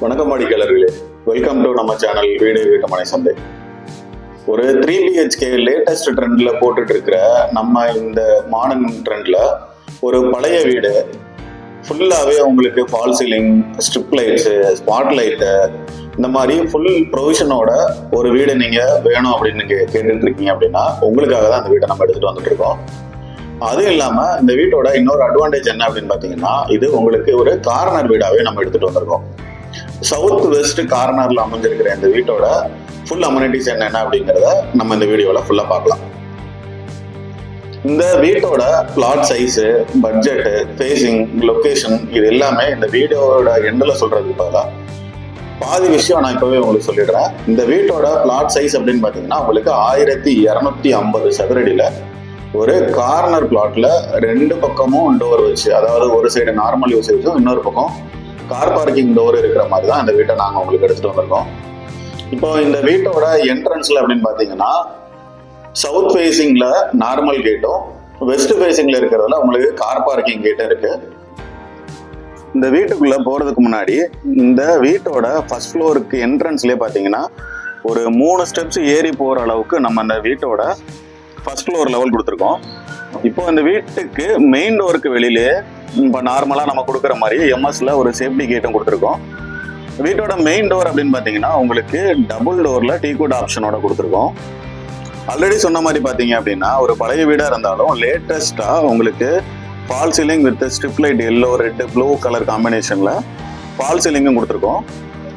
வணக்கம் அடிக்கலர்களே welcome to நம்ம சேனல் வீடு வீட்டுமனை சந்தை. ஒரு த்ரீ பிஹெச்கே லேட்டஸ்ட் ட்ரெண்டில் போட்டுட்டு இருக்கிற நம்ம இந்த மாடர்ன் ட்ரெண்டில் ஒரு பழைய வீடு ஃபுல்லாகவே உங்களுக்கு fall ceiling strip lights spot light இந்த மாதிரி ஃபுல் ப்ரொவிஷனோட ஒரு வீடு நீங்கள் வேணும் அப்படின்னு நீங்கள் கேட்டுட்டு இருக்கீங்க அப்படின்னா உங்களுக்காக தான் அந்த வீட்டை நம்ம எடுத்துகிட்டு வந்துட்டு இருக்கோம் அதுவும் இல்லாமல் இந்த வீட்டோட இன்னொரு அட்வான்டேஜ் என்ன அப்படின்னு பார்த்தீங்கன்னா இது உங்களுக்கு ஒரு கார்னர் வீடாகவே நம்ம எடுத்துகிட்டு வந்திருக்கோம். சவுத் வெஸ்ட் கார்னர்ல அமைஞ்சிருக்கிற இந்த வீட்டோட ஃபுல் அம்யூனிட்டிஸ் என்னென்ன அப்படிங்கிறத நம்ம இந்த வீடியோவில் ஃபுல்லாக பார்க்கலாம். இந்த வீட்டோட plot size budget facing location இது எல்லாமே இந்த வீடியோவோட எண்டில் சொல்றதுக்கு பதிலாக பாதி விஷயம் நான் இப்போவே உங்களுக்கு சொல்லிடுறேன். இந்த வீட்டோட பிளாட் சைஸ் அப்படின்னு பார்த்தீங்கன்னா உங்களுக்கு ஆயிரத்தி இரநூத்தி ஐம்பது சதுரடியில் ஒரு கார்னர் பிளாட்ல ரெண்டு பக்கமும் டோர் வச்சு அதாவது ஒரு சைடு நார்மல் யூசேஜும் இன்னொரு பக்கம் கார் பார்க்கிங் டோர் இருக்கிற மாதிரி தான் இந்த வீட்டை நாங்கள் உங்களுக்கு எடுத்துகிட்டு வந்திருக்கோம். இப்போ இந்த வீட்டோட என்ட்ரன்ஸில் அப்படின்னு பார்த்தீங்கன்னா சவுத் ஃபேஸிங்கில் நார்மல் கேட்டும் வெஸ்ட் ஃபேஸிங்கில் இருக்கிறதுல உங்களுக்கு கார் பார்க்கிங் கேட்டும் இருக்குது இந்த வீட்டுக்குள்ளே போகிறதுக்கு முன்னாடி இந்த வீட்டோட ஃபர்ஸ்ட் ஃப்ளோருக்கு என்ட்ரன்ஸ்லேயே பார்த்தீங்கன்னா ஒரு மூணு ஸ்டெப்ஸ் ஏறி போகிற அளவுக்கு நம்ம அந்த வீட்டோட ஃபர்ஸ்ட் ஃப்ளோர் லெவல் கொடுத்துருக்கோம். இப்போ இந்த வீட்டுக்கு மெயின் டோருக்கு வெளியிலே இப்போ நார்மலாக நம்ம கொடுக்குற மாதிரி எம்எஸ்ல ஒரு சேஃப்டி கேட்டும் கொடுத்துருக்கோம். வீட்டோட மெயின் டோர் அப்படின்னு பார்த்தீங்கன்னா உங்களுக்கு டபுள் டோரில் டீகுட் ஆப்ஷனோட கொடுத்துருக்கோம். ஆல்ரெடி சொன்ன மாதிரி பார்த்தீங்க அப்படின்னா ஒரு பழைய வீடாக இருந்தாலும் லேட்டஸ்ட்டாக உங்களுக்கு fall ceiling with strip light yellow red blue colour காம்பினேஷனில் ஃபால் சீலிங்கும் கொடுத்துருக்கோம்.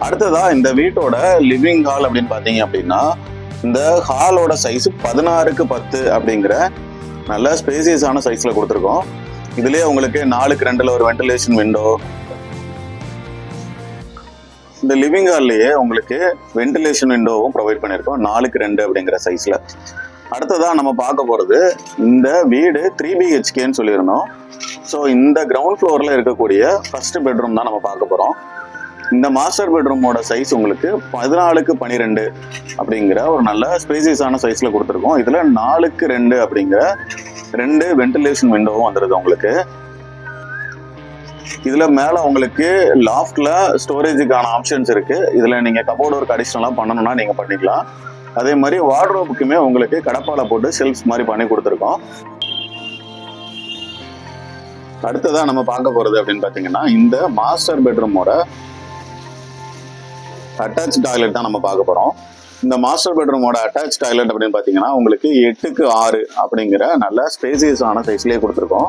அடுத்ததா இந்த வீட்டோட லிவிங் ஹால் அப்படின்னு பார்த்தீங்க அப்படின்னா இந்த ஹாலோட சைஸ் பதினாறுக்கு பத்து அப்படிங்கிற நல்ல ஸ்பேசியஸான சைஸில் கொடுத்துருக்கோம். இதுலேயே உங்களுக்கு நாலுக்கு ரெண்டில் ஒரு வென்டிலேஷன் விண்டோ இந்த லிவிங் ஹால்லையே உங்களுக்கு வென்டிலேஷன் விண்டோவும் ப்ரொவைட் பண்ணியிருக்கோம். நாலுக்கு ரெண்டு அப்படிங்கிற சைஸில் அடுத்ததாக நம்ம பார்க்க போகிறது இந்த வீடு த்ரீ பிஹெச்கேன்னு சொல்லியிருந்தோம். ஸோ இந்த கிரவுண்ட் ஃப்ளோரில் இருக்கக்கூடிய ஃபர்ஸ்ட் பெட்ரூம் தான் நம்ம பார்க்க போகிறோம் இந்த மாஸ்டர் பெட்ரூமோட சைஸ் உங்களுக்கு பதினாலுக்கு பனிரெண்டு அப்படிங்கிற ஒரு நல்ல ஸ்பேசியஸான சைஸில் கொடுத்துருக்கோம். இதில் நாலுக்கு ரெண்டு அப்படிங்கிற ரெண்டு வென்டிலேஷன் விண்டோவும் வந்துடுது உங்களுக்கு. இதுல மேல உங்களுக்கு லாஃப்ட்ல ஸ்டோரேஜுக்கான ஆப்ஷன்ஸ் இருக்கு. இதுல நீங்க கபோர்ட் ஒர்க் அடிஷனலா பண்ணணும்னா நீங்க பண்ணிக்கலாம். அதே மாதிரி வார்ட்ரோப்புக்குமே உங்களுக்கு கடப்பால போட்டு ஷெல்ஃப்ஸ் மாதிரி பண்ணி கொடுத்துருக்கோம். அடுத்ததான் நம்ம பார்க்க போறது அப்படின்னு பாத்தீங்கன்னா இந்த மாஸ்டர் பெட்ரூமோட அட்டாச் டாய்லெட் தான் நம்ம பார்க்க போறோம். இந்த மாஸ்டர் பெட்ரூமோட அட்டாச் டாய்லெட் அப்படின்னு பார்த்தீங்கன்னா உங்களுக்கு எட்டுக்கு ஆறு அப்படிங்கிற நல்ல ஸ்பேசியஸான சைஸ்லேயே கொடுத்துருக்கோம்.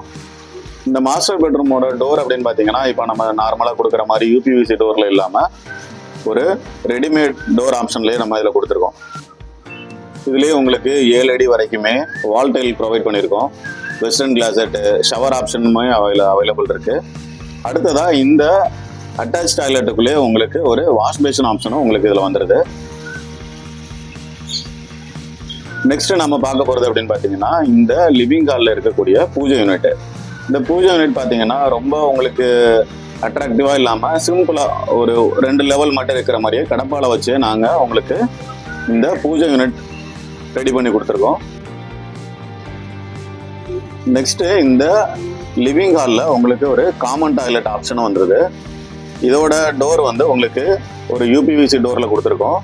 இந்த மாஸ்டர் பெட்ரூமோட டோர் அப்படின்னு பார்த்தீங்கன்னா இப்போ நம்ம நார்மலாக கொடுக்குற மாதிரி யூபிவிசி டோரில் இல்லாமல் ஒரு ரெடிமேட் டோர் ஆப்ஷன்லேயே நம்ம இதில் கொடுத்துருக்கோம். இதுலேயே உங்களுக்கு ஏழு அடி வரைக்குமே வால் டைல் ப்ரொவைட் பண்ணியிருக்கோம் வெஸ்டர்ன் கிளாசெட்டு ஷவர் ஆப்ஷனுமே அவைல அவைலபிள் இருக்குது அடுத்ததாக இந்த அட்டாச் டாய்லெட்டுக்குள்ளேயே உங்களுக்கு ஒரு வாஷ் பேஷன் ஆப்ஷனும் உங்களுக்கு இதில் வந்துடுது நெக்ஸ்ட் நம்ம பார்க்க போகிறது அப்படின்னு பார்த்தீங்கன்னா இந்த லிவிங் ஹாலில் இருக்கக்கூடிய பூஜை யூனிட் இந்த பூஜை யூனிட் பார்த்தீங்கன்னா ரொம்ப உங்களுக்கு அட்ராக்டிவாக இல்லாமல் சிம்பிளாக ஒரு ரெண்டு லெவல் மட்டும் இருக்கிற மாதிரியே கடப்பால வச்சு நாங்கள் உங்களுக்கு இந்த பூஜை யூனிட் ரெடி பண்ணி கொடுத்துருக்கோம். நெக்ஸ்ட்டு இந்த லிவிங் ஹாலில் உங்களுக்கு ஒரு காமன் டாய்லெட் ஆப்ஷனும் வந்துடுது இதோட டோர் வந்து உங்களுக்கு ஒரு யூபிவிசி டோரில் கொடுத்துருக்கோம்.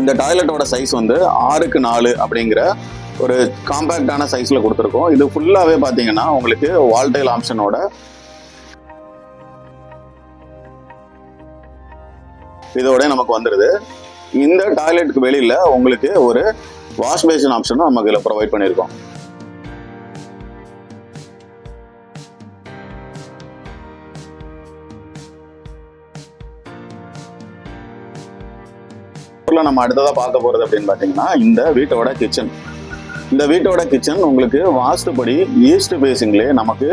இந்த டாய்லெட்டோட சைஸ் வந்து ஆறுக்கு நாலு அப்படிங்கிற ஒரு காம்பேக்டான சைஸ்ல கொடுத்துருக்கோம். இது ஃபுல்லாவே பாத்தீங்கன்னா உங்களுக்கு வால்டைல் ஆப்ஷனோட இதோட நமக்கு வந்துடுது இந்த டாய்லெட்டுக்கு வெளியில உங்களுக்கு ஒரு வாஷ் பேஷன் ஆப்ஷனும் நமக்கு இதில் ப்ரொவைட் பண்ணியிருக்கோம். நம்ம அடுத்ததா பார்க்க போறது அப்படின்னு பாத்தீங்கன்னா இந்த வீட்டோட கிச்சன் இந்த வீட்டோட கிச்சன் உங்களுக்கு வாஸ்துபடி ஈஸ்ட் ஃபேஸிங்லேயே நமக்கு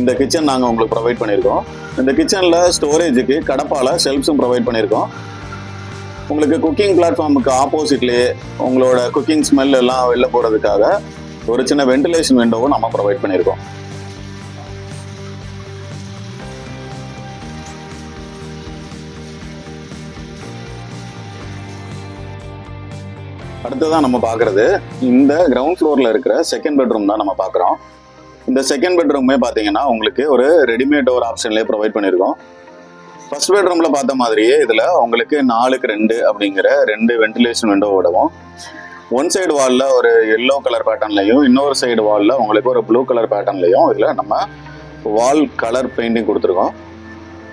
இந்த கிச்சன் நாங்கள் உங்களுக்கு ப்ரொவைட் பண்ணியிருக்கோம். இந்த கிச்சனில் ஸ்டோரேஜுக்கு கடப்பால ஷெல்ஃப்ஸும் ப்ரொவைட் பண்ணியிருக்கோம். உங்களுக்கு குக்கிங் பிளாட்ஃபார்முக்கு ஆப்போசிட்லேயே உங்களோட குக்கிங் ஸ்மெல் எல்லாம் வெளில போகிறதுக்காக ஒரு சின்ன வென்டிலேஷன் விண்டோவும் நம்ம ப்ரொவைட் பண்ணியிருக்கோம். அடுத்ததான் நம்ம பார்க்குறது இந்த கிரவுண்ட் ஃப்ளோரில் இருக்கிற செகண்ட் பெட்ரூம் தான் நம்ம பார்க்குறோம் இந்த செகண்ட் பெட்ரூமே பார்த்தீங்கன்னா உங்களுக்கு ஒரு ரெடிமேட் டோர் ஆப்ஷன்லேயே ப்ரொவைட் பண்ணியிருக்கோம் ஃபர்ஸ்ட் பெட்ரூமில் பார்த்த மாதிரியே இதில் உங்களுக்கு நாலுக்கு ரெண்டு அப்படிங்கிற ரெண்டு வென்டிலேஷன் விண்டோவோடவும் ஒன் சைடு வாலில் ஒரு எல்லோ கலர் பேட்டர்ன்லையும் இன்னொரு சைடு வாலில் உங்களுக்கு ஒரு ப்ளூ கலர் பேட்டர்ன்லையும் இதில் நம்ம வால் கலர் பெயிண்டிங் கொடுத்துருக்கோம்.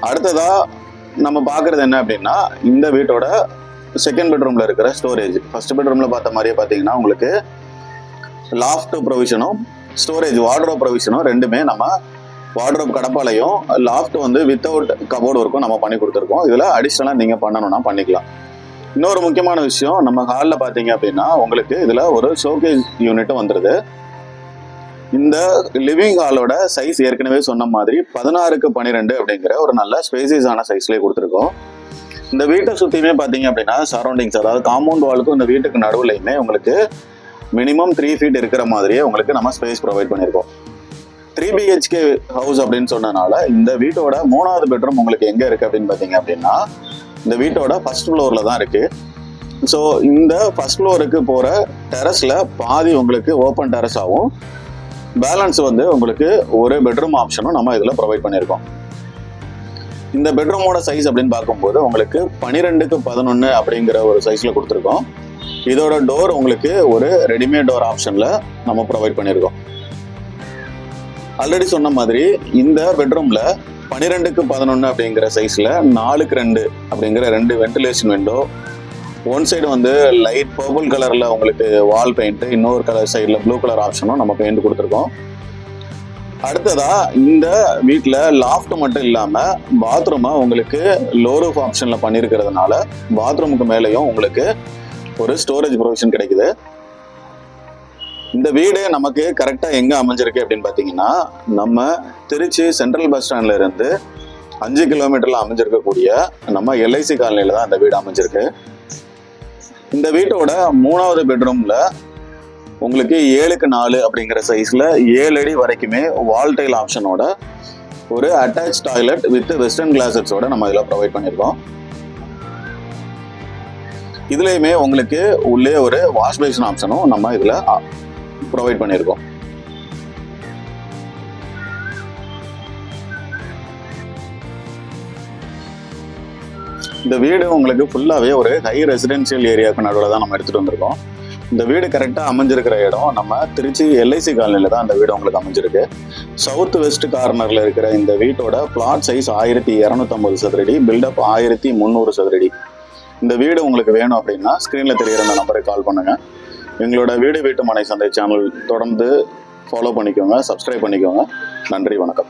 அடுத்ததா நம்ம பார்க்குறது என்ன அப்படின்னா இந்த வீட்டோட செகண்ட் பெட்ரூமில் இருக்கிற ஸ்டோரேஜ் ஃபர்ஸ்ட் பெட்ரூமில் பார்த்த மாதிரியே பார்த்தீங்கன்னா உங்களுக்கு லாஃப்ட் ப்ரொவிஷனும் ஸ்டோரேஜ் வார்ட்ரோப் ப்ரொவிஷனும் ரெண்டுமே நம்ம வார்ட்ரோப் கடப்பாலையும் லாஃப்ட் வந்து வித்தவுட் கபோர்டு ஒர்க்கும் நம்ம பண்ணி கொடுத்துருக்கோம். இதில் அடிஷ்னலாக நீங்கள் பண்ணணும்னா பண்ணிக்கலாம். இன்னொரு முக்கியமான விஷயம் நம்ம ஹாலில் பார்த்தீங்க அப்படின்னா உங்களுக்கு இதில் ஒரு ஷோகேஸ் யூனிட்டும் வந்துடுது இந்த லிவிங் ஹாலோட சைஸ் ஏற்கனவே சொன்ன மாதிரி பதினாறுக்கு பன்னிரெண்டு அப்படிங்கிற ஒரு நல்ல ஸ்பேசியஸான சைஸ்லேயே கொடுத்துருக்கோம். இந்த வீட்டை சுற்றியுமே பார்த்தீங்க அப்படின்னா சரௌண்டிங்ஸ் அதாவது காம்பவுண்ட் வாலுக்கும் இந்த வீட்டுக்கு நடுவுலையுமே உங்களுக்கு மினிமம் த்ரீ ஃபீட் இருக்கிற மாதிரியே உங்களுக்கு நம்ம ஸ்பேஸ் ப்ரொவைட் பண்ணியிருக்கோம் த்ரீ பிஹெச்கே ஹவுஸ் அப்படின்னு சொன்னனால இந்த வீட்டோட மூணாவது பெட்ரூம் உங்களுக்கு எங்கே இருக்குது அப்படின்னு பார்த்தீங்க அப்படின்னா இந்த வீட்டோட ஃபர்ஸ்ட் ஃப்ளோரில் தான் இருக்குது ஸோ இந்த ஃபர்ஸ்ட் ஃப்ளோருக்கு போகிற டெரஸில் பாதி உங்களுக்கு ஓப்பன் டெரஸ் ஆகும் பேலன்ஸ் வந்து உங்களுக்கு ஒரு பெட்ரூம் ஆப்ஷனும் நம்ம இதில் ப்ரொவைட் பண்ணியிருக்கோம் இந்த பெட்ரூமோட சைஸ் அப்படின்னு பார்க்கும்போது உங்களுக்கு பனிரெண்டுக்கு பதினொன்று அப்படிங்கிற ஒரு சைஸில் கொடுத்துருக்கோம். இதோட டோர் உங்களுக்கு ஒரு ரெடிமேட் டோர் ஆப்ஷனில் நம்ம ப்ரொவைட் பண்ணியிருக்கோம். ஆல்ரெடி சொன்ன மாதிரி இந்த பெட்ரூமில் பன்னிரெண்டுக்கு பதினொன்று அப்படிங்கிற சைஸில் நாலுக்கு ரெண்டு அப்படிங்கிற ரெண்டு வென்டிலேஷன் விண்டோ ஒன் சைடு வந்து லைட் பர்பிள் கலரில் உங்களுக்கு வால் பெயிண்ட்டு இன்னொரு கலர் சைடில் ப்ளூ கலர் ஆப்ஷனும் நம்ம பெயிண்ட் கொடுத்துருக்கோம். அடுத்ததா இந்த வீட்டில் லாஃப்ட் மட்டும் இல்லாமல் பாத்ரூமை உங்களுக்கு லோ ரூஃப் ஆப்ஷன்ல பண்ணியிருக்கிறதுனால பாத்ரூமுக்கு மேலேயும் உங்களுக்கு ஒரு ஸ்டோரேஜ் ப்ரொவிஷன் கிடைக்குது. இந்த வீடு நமக்கு கரெக்டாக எங்கே அமைஞ்சிருக்கு அப்படின்னு பார்த்தீங்கன்னா நம்ம திருச்சி சென்ட்ரல் பஸ் ஸ்டாண்ட்ல இருந்து அஞ்சு கிலோமீட்டரில் அமைஞ்சிருக்கக்கூடிய நம்ம எல்ஐசி காலனியில் தான் இந்த வீடு அமைஞ்சிருக்கு. இந்த வீட்டோட மூணாவது பெட்ரூம்ல உங்களுக்கு ஏழுக்கு நாலு அப்படிங்கிற சைஸ்ல ஏழு அடி வரைக்குமே வால்டைல் ஆப்ஷனோட ஒரு அட்டாச் டாய்லெட் வித் வெஸ்டர்ன் கிளாசஸோட நம்ம இதில் ப்ரொவைட் பண்ணியிருக்கோம் இதுலேயுமே உங்களுக்கு உள்ளே ஒரு வாஷ் பேஷன் ஆப்ஷனும் நம்ம இதில் ப்ரொவைட் பண்ணியிருக்கோம் இந்த வீடு உங்களுக்கு ஃபுல்லாகவே ஒரு ஹை ரெசிடென்ஷியல் ஏரியாவுக்கு நடுவில் தான் நம்ம எடுத்துகிட்டு வந்திருக்கோம். இந்த வீடு கரெக்டாக அமைஞ்சிருக்கிற இடம். நம்ம திருச்சி எல்ஐசி காலனியில் தான் அந்த வீடு உங்களுக்கு அமைஞ்சிருக்கு. சவுத் வெஸ்ட் கார்னரில் இருக்கிற இந்த வீட்டோட பிளாட் சைஸ் ஆயிரத்தி இரநூத்தம்பது சதுரடி பில்டப் ஆயிரத்தி முந்நூறு சதுரடி. இந்த வீடு உங்களுக்கு வேணும் அப்படின்னா ஸ்க்ரீனில் தெரிகிற அந்த நம்பருக்கு கால் பண்ணுங்கள் எங்களோட வீடு வீட்டு மனை சந்தை சேனல் தொடர்ந்து ஃபாலோ பண்ணிக்கோங்க சப்ஸ்கிரைப் பண்ணிக்கோங்க. நன்றி வணக்கம்.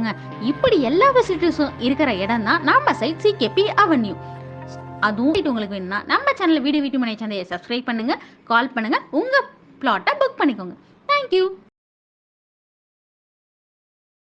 இல்லைங்க இப்படி எல்லா ஃபெசிலிட்டிஸும் இருக்கிற இடம் தான் நம்ம சைட் சிகேபி அவென்யூ அதுவும் இது உங்களுக்கு வேணும்னா நம்ம சேனலில் வீடியோ வீட்டு மனை சந்தையை சப்ஸ்கிரைப் பண்ணுங்கள் கால் பண்ணுங்கள் உங்கள் பிளாட்டை புக் பண்ணிக்கோங்க. தேங்க்யூ